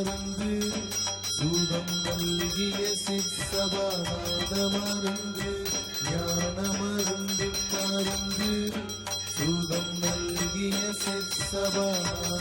மருந்து சுகம் நல்கிய சிற்சபாநாத மருந்து ஞான மருந்து மருந்து சுகம் நல்கிய சிற்சபாநாத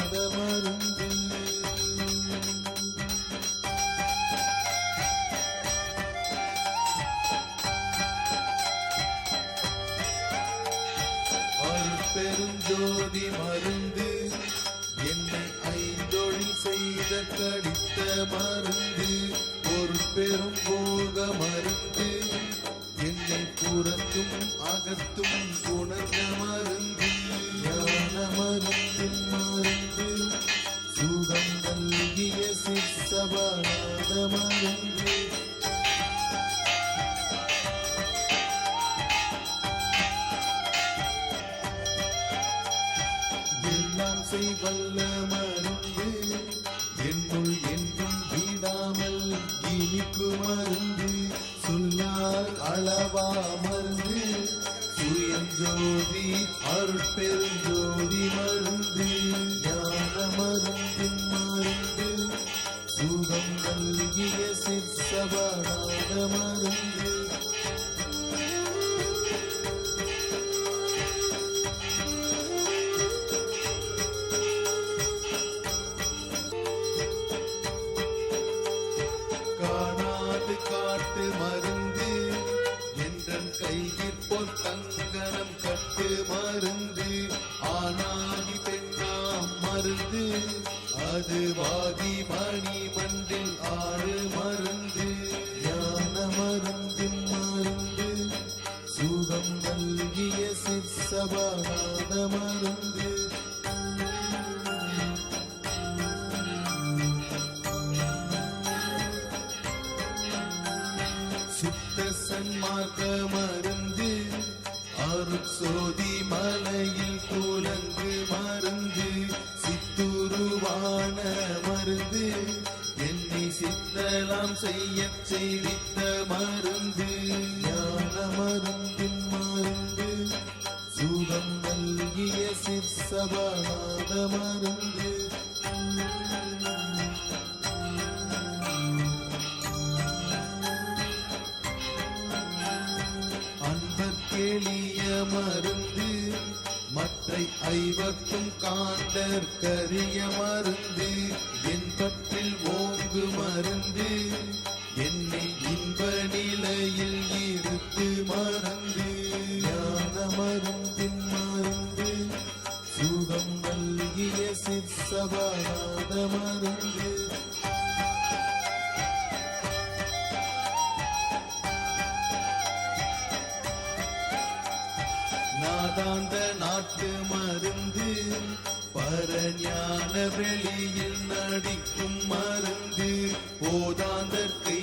பெரும் போக மருந்து என்னை புறத்தும் அகத்தும் உணர்ந்த மருந்து ஞான மருந்தின் மருந்து சுகம் நல்கிய சிற்சபாநாத மருந்து எல்லாம் செய்வல்ல மருந்து என்னுள் என்றும் வேண்டாமல் இனிக்கு மருந்து சொல்லால் அளவா மருந்து சுயம் ஜோதி அருட்பெருஞ்சோதி மருந்து ஞான மருந்தின் மருந்து சுகம் நல்கிய சிற்சபாநாத மருந்து. காட்டு மருந்து. என்றன் கையில் பொன் தங்கனம் கட்டு மருந்து. ஆனாகி பெண்ணாம் மருந்து. அது வாதி மணி மண்டில் ஆறு மருந்து. ஞான மருந்தின் மருந்து. சுகம் நல்கிய சிற்சபாத மருந்து. மருந்து ஞான மருந்தின் மருந்து சுகம் நல்கிய சிற்சபாநாத மருந்து. அன்பர்க்கெளிய மருந்து மற்றை ஐவர்க்கும் காண்டற்கரிய மருந்து என் பற்றில் ஓங்கு மருந்து என்னை இன்ப நிலையில் இருத்து மறந்து ஞான மருந்தின் மருந்து சுகம் நல்கிய சிற்சபாத மருந்து நாதாந்த நாட்டு மருந்து பரஞான வெளியில் நடிக்கும் மருந்து போதாந்தற்கு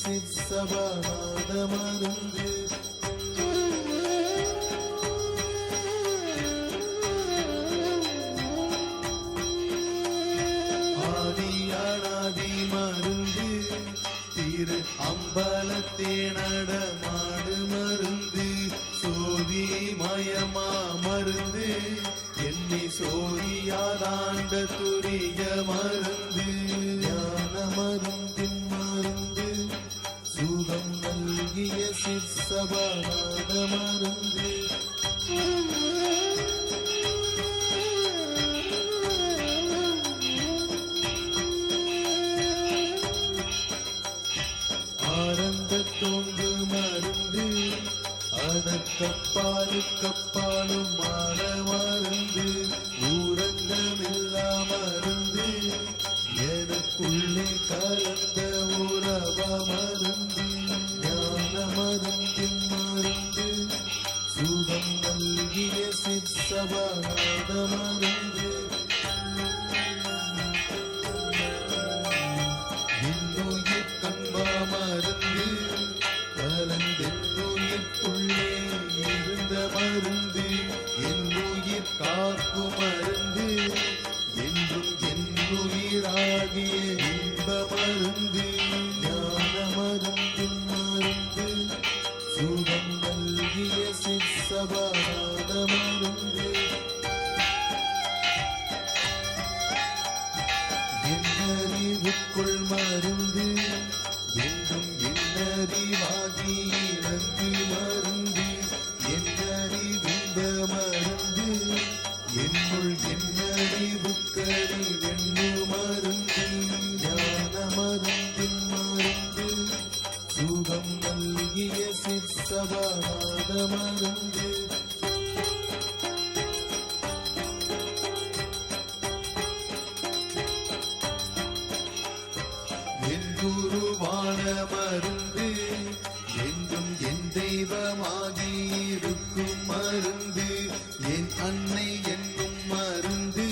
நல்கிய மருந்து ஆதியானாதி மருந்து திரு அம்பலத்தே நடமாடு மருந்து சோதி மயமா மருந்து என்னை சோதியாதாண்ட துரிய மருந்து. ஞான மருந்தின் நல்கிய சிற்சபாநாத மருந்து ஆனந்த தோங்கு மருந்து அதற்கப்பாலு கப்பாலும் மாற மருந்து ஊரங்கமில்லா மருந்து எனக்குள்ளே கலந்த உறவ மருந்து மருந்து என்றும் என்னுயிராகிய இன்ப மருந்து ஞான மருந்தின் மருந்து சுகம் நல்கிய சிற்சபாத மருந்து. என்னறிவுக்குள் மருந்து என்றும் என்னறிவாய் குருவான மருந்து. என்றும் என் தெய்வமாகி இருக்கும் மருந்து. என் அன்னை என்னும் மருந்து.